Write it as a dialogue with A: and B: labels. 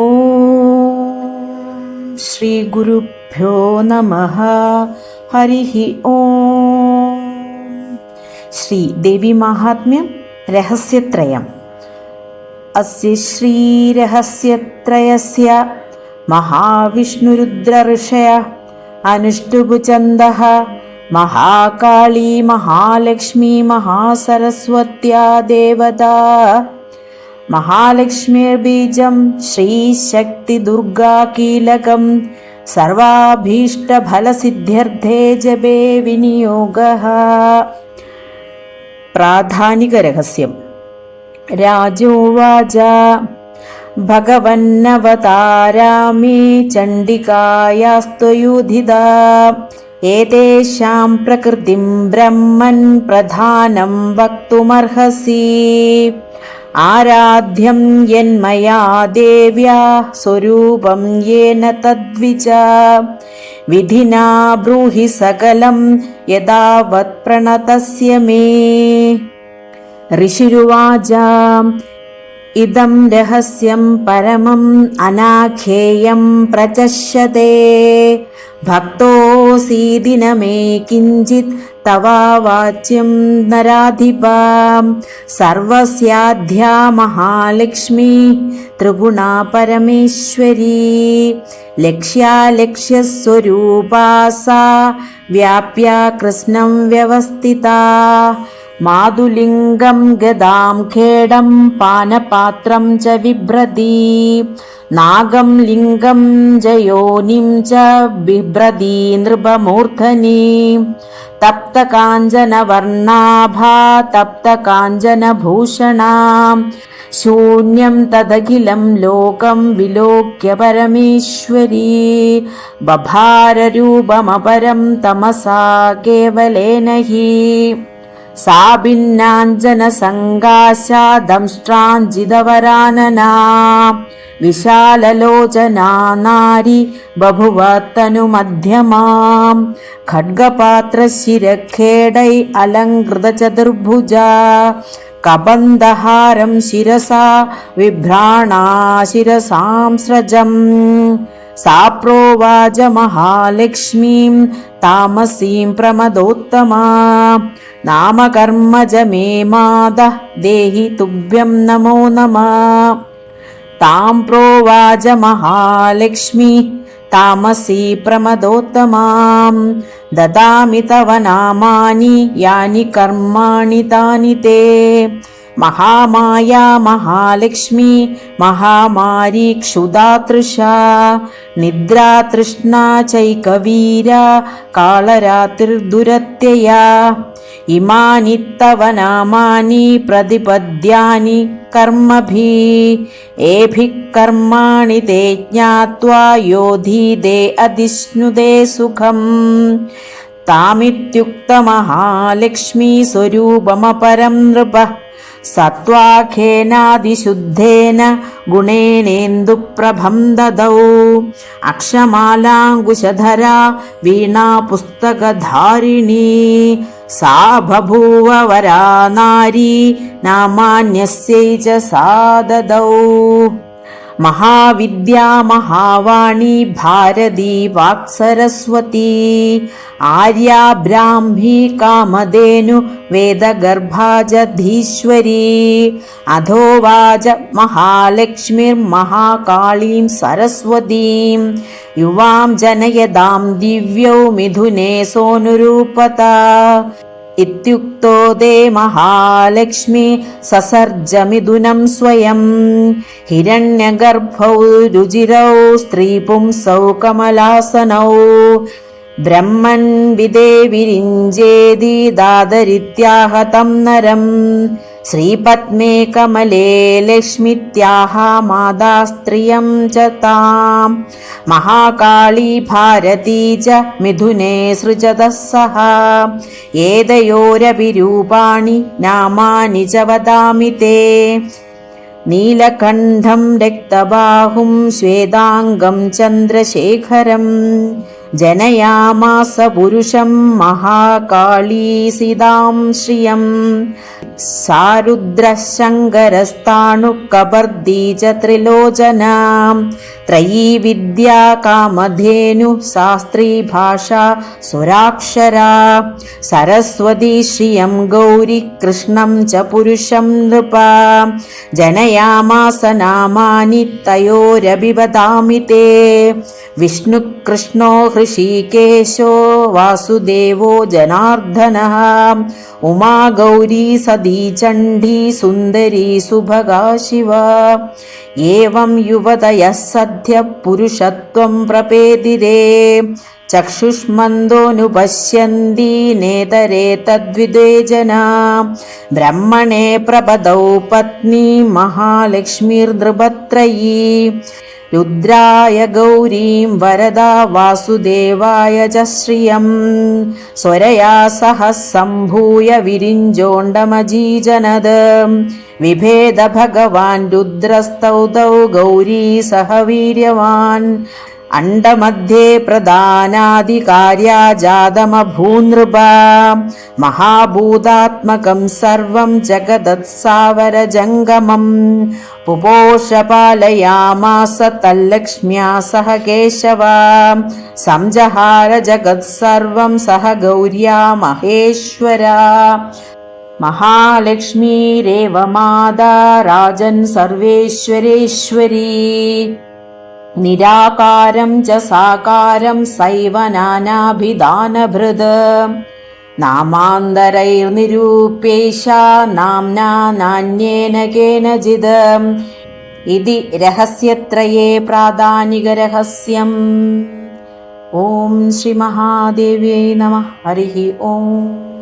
A: ॐ श्रीगुरुभ्यो नमः। हरिः ॐ। श्रीदेवीमाहात्म्यं रहस्यत्रयम्। अस्य श्रीरहस्यत्रयस्य महाविष्णुरुद्रऋषय अनुष्टुभुचन्दः महाकाली महालक्ष्मी महासरस्वत्या देवता महालक्ष्मीर्बीजं श्रीशक्तिदुर्गाकीलकं सर्वाभीष्टफलसिद्ध्यर्थे जपे विनियोगः प्राधानिकरहस्यं राजोवाच भगवन्नवतारामे चण्डिकायास्त्वयुधिदा एतेषां प्रकृतिं ब्रह्मन् प्रधानं वक्तुमर्हसि ആരാധ്യം യന്മയാ ദേവ്യാ സ്വരൂപം യേന തദ്വിച വിധിനാ ബ്രൂഹി സകലം യഥാവത് പ്രണതസ്യ മേ ഋഷിരുവാച इदं रहस्यं परमम् अनाख्येयं प्रचष्यते भक्तोऽसीदि न मे किञ्चित् तवा वाच्यं नराधिपा सर्वस्याध्या महालक्ष्मी त्रिगुणा परमेश्वरी लक्ष्यालक्ष्यस्वरूपा सा व्याप्या कृष्णं व्यवस्थिता मातुलिङ्गं गदां खेडं पानपात्रं च बिभ्रति नागं लिङ्गं जयोनिं च बिभ्रति नृपमूर्धनि तप्तकाञ्चनवर्णाभा तप्तकाञ्चनभूषणा शून्यं तदखिलं लोकं विलोक्य परमेश्वरी बभाररूपमपरं तमसा केवलेन हि सा भिन्नाञ्जनसङ्गाशा दंष्ट्राञ्जितवरानना विशाललोचना नारी बभुव तनुमध्यमाम् खड्गपात्रशिरखेडै अलङ्कृतचतुर्भुजा कबन्धहारं शिरसा विभ्राणा शिरसां स्रजम् सा प्रोवाच महालक्ष्मीं तामसीं प्रमदोत्तमा। नामकर्मज मे मादः देहि तुभ्यं नमो नमः। तां प्रोवाच महालक्ष्मी तामसी प्रमदोत्तमां ददामि तव नामानि यानि कर्माणि तानि ते മഹാമായ മഹാലക്ഷ്മി മഹാമാരി ക്ഷുതാതൃഷ നിദ്രാതൃഷ്ണ ചൈകവീര കാളരാത്രിർദുരത്യയാ. ഇമാനി തവ നാമാനി പ്രതിപദ്യാനി കർമ്മഭി. ഏഭി കർമാണി തേ ജ്ഞാത്വാ യോധീതേ അതിഷ്ണുതേ സുഖം. താമിത്യുക്തമഹാലക്ഷ്മീ സ്വരൂപമപരം നൃപ. സത്വാഖേനാദിശുദ്ധേന ഗുണേനേന്ദുപ്രഭം ദദൗ. അക്ഷമാലാങ്കുശധരാ വീണാ പുസ്തകധാരിണീ സാ ബഭൂവ വരാ നാരീ നാമാന്യസ്യൈ ച സാ ദദൗ മഹാവിദ്യാ മഹാവാണി ഭാരതി വാക്സരസ്വതി. ആര്യാ ബ്രാഹ്മി കാമധേനു വേദഗർഭാജധീശ്വരീ. അധോവാച മഹാലക്ഷ്മിർമഹാകാളീം സരസ്വതീം. യുവാം ജനയതാം ദിവ്യൗ മിഥുനേ സോനുരൂപത. इत्युक्तो दे महालक्ष्मी ससर्जमिथुनं स्वयं हिरण्यगर्भौ रुजिरौ स्त्रीपुंसौ कमलासनौ ब्रह्मन् विदे विरिञ्जेदि दादरित्याहतं नरम् श्रीपद्मे कमले लक्ष्मीत्याह मादास्त्रियं च तां महाकाली भारती च मिथुने सृजतः सह एतयोरपि रूपाणि नामानि च वदामि ते नीलकण्ठं रक्तबाहुं श्वेताङ्गं चन्द्रशेखरम् जनयामास पुरुषं महाकाळीसिदां श्रियम् सारुद्रशङ्करस्ताणु कबर्दीच त्रिलोचनां त्रयी विद्या कामधेनु शास्त्री भाषा सुराक्षरा सरस्वती श्रियं गौरी कृष्णं च पुरुषं नृपा जनयामास नामानि तयोरभिवदामि ते विष्णुकृष्णो हृषीकेशो वासुदेवो जनार्दनः उमा गौरी सद चण्डी सुन्दरी सुभगा शिवा एवं युवतयः सद्य पुरुषत्वं प्रपेदिरे चक्षुष्मन्दोऽनुपश्यन्ति नेतरे तद्विदे जना ब्रह्मणे प्रपदौ पत्नी महालक्ष्मीर्नृपत्रयी रुद्राय गौरीं वरदा वासुदेवाय च श्रियं स्वरया सह सम्भूय विरिञ्जोण्डमजीजनद विभेद भगवान् रुद्रस्तौ तौ गौरी सह वीर्यवान् अण्डमध्ये प्रदानादिकार्या जातमभूनृपा महाभूतात्मकं सर्वं जगदत्सावरजङ्गमम्। पुपोषपालयामास तल्लक्ष्म्या सह केशवा। संजहार जगत्सर्वं सह गौर्या महेश्वरा। महालक्ष्मीरेव मादा राजन् सर्वेश्वरेश्वरी നിരാകാരം ച സാകാരം സൈവ നാനാഭിധാനഭൃത് നാമാന്തരൈർനിരൂപ്യേഷ നാംനാ നാണ്യേന കേനചിത് ഇതി രഹസ്യത്രയേ പ്രാധാനികരഹസ്യം ഓം ശ്രീ മഹാദേവ്യൈ നമ. ഹരിഹി ഓം.